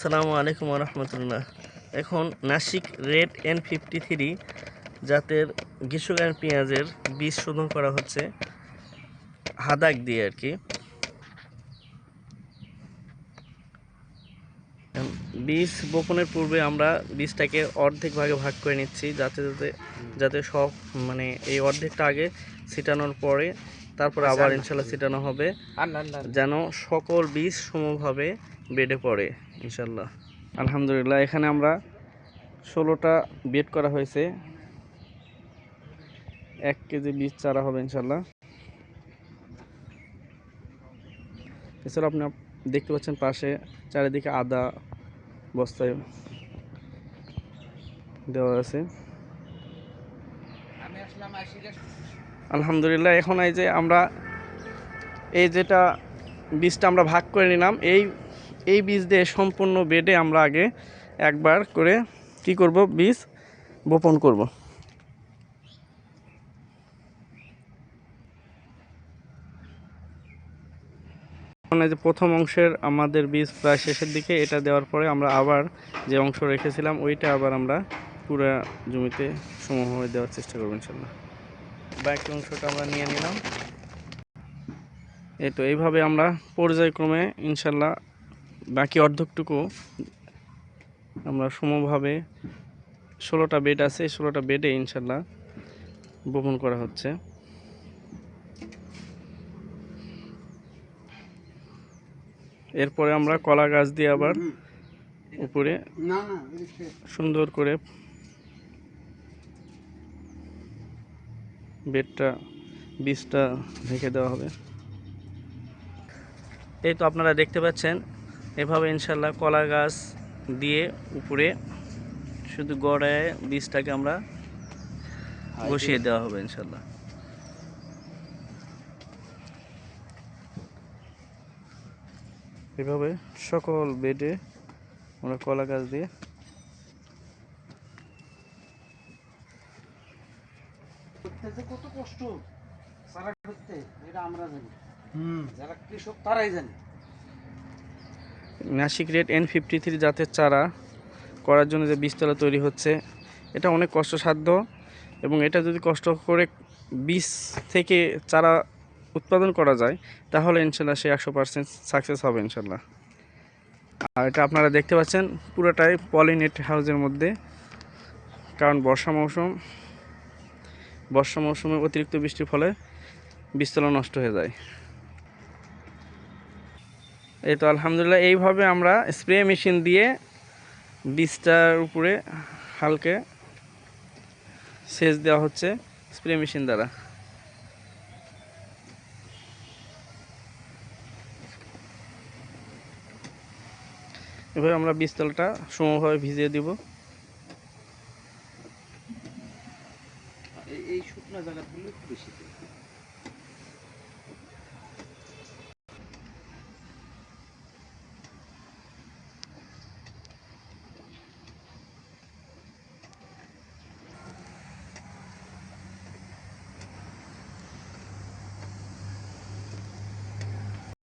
সালামু আলাইকুম রহমতুল্লাহ। এখন Nashik red N fifty three জাতের গ্রীষ্মকালীন পেঁয়াজের বীজ শোধন করা হচ্ছে। হাদাক দিয়ে আর কি। বীজ বপনের পূর্বে আমরা বীজটাকে অর্ধেক ভাগে ভাগ করে নিচ্ছি, যাতে যাতে যাতে সব মানে এই অর্ধেকটা আগে ছিটানোর পরে তারপর আবার ইনশাল্লাহ ছিটানো হবে। যেন সকল বীজ সমভাবে বেডে পড়ে ইনশাল্লাহ আলহামদুলিল্লাহ এখানে আমরা ষোলোটা বেড করা হয়েছে। এক কেজি বীজ চারা হবে ইনশাল্লাহ এছাড়া আপনি দেখতে পাচ্ছেন পাশে চারিদিকে আদা বস্তায় দেওয়া আছে। আলহামদুলিল্লাহ, এখন এই যে আমরা এই যেটা বীজটা আমরা ভাগ করে নিলাম, এই এই বীজ দিয়ে সম্পূর্ণ বেডে আমরা আগে একবার করে কি করব, বীজ বপন করব। এখন এই যে প্রথম অংশের আমাদের বীজ প্রায় শেষের দিকে, এটা দেওয়ার পরে আমরা আবার যে অংশ রেখেছিলাম, ওইটা আবার আমরা পুরো জমিতে সমভাবে দেওয়ার চেষ্টা করব ইনশাল্লাহ বাকি অংশটা আমরা নিয়ে নিলাম। এই তো এইভাবে আমরা পর্যায়ক্রমে ইনশাল্লাহ বাকি অর্ধকটুকু আমরা সমভাবে ষোলোটা বেড আছে এই ষোলোটা বেডে ইনশাল্লাহ বপন করা হচ্ছে। এরপরে আমরা কলা গাছ দিয়ে আবার উপরে সুন্দর করে বেডটা বীজটা ঢেকে দেওয়া হবে। এই তো আপনারা দেখতে পাচ্ছেন এভাবে ইনশাল্লাহ কলা গাছ দিয়ে উপরে শুধু গড়ায় বীজটাকে আমরা বসিয়ে দেওয়া হবে ইনশাল্লাহ এভাবে সকল বেডে আমরা কলা গাছ দিয়ে করতে যে কত কষ্ট। সারা করতে এটা আমরা জানি। যারা কৃষক তারাই জানে। Nashik red N fifty three জাতের চারা করার জন্য যে বীজতলা তৈরি হচ্ছে এটা অনেক কষ্টসাধ্য এবং এটা যদি কষ্ট করে বীজ থেকে চারা উৎপাদন করা যায় তাহলে ইনশাল্লাহ সে একশো পার্সেন্ট সাকসেস হবে ইনশাল্লাহ। আর এটা আপনারা দেখতে পাচ্ছেন পুরোটাই পলিনেট হাউসের মধ্যে কারণ বর্ষা মৌসুম। বর্ষা মৌসুমে অতিরিক্ত বৃষ্টির ফলে বীজতলা নষ্ট হয়ে যায়। এই তো আলহামদুলিল্লাহ, এইভাবে আমরা স্প্রে মেশিন দিয়ে বীজটার উপরে হালকে সেচ দেওয়া হচ্ছে স্প্রে মেশিন দ্বারা। এভাবে আমরা বীজতলটা সমভাবে ভিজিয়ে দিব। এই জায়গা শুকনো জায়গাগুলো একটু বেশি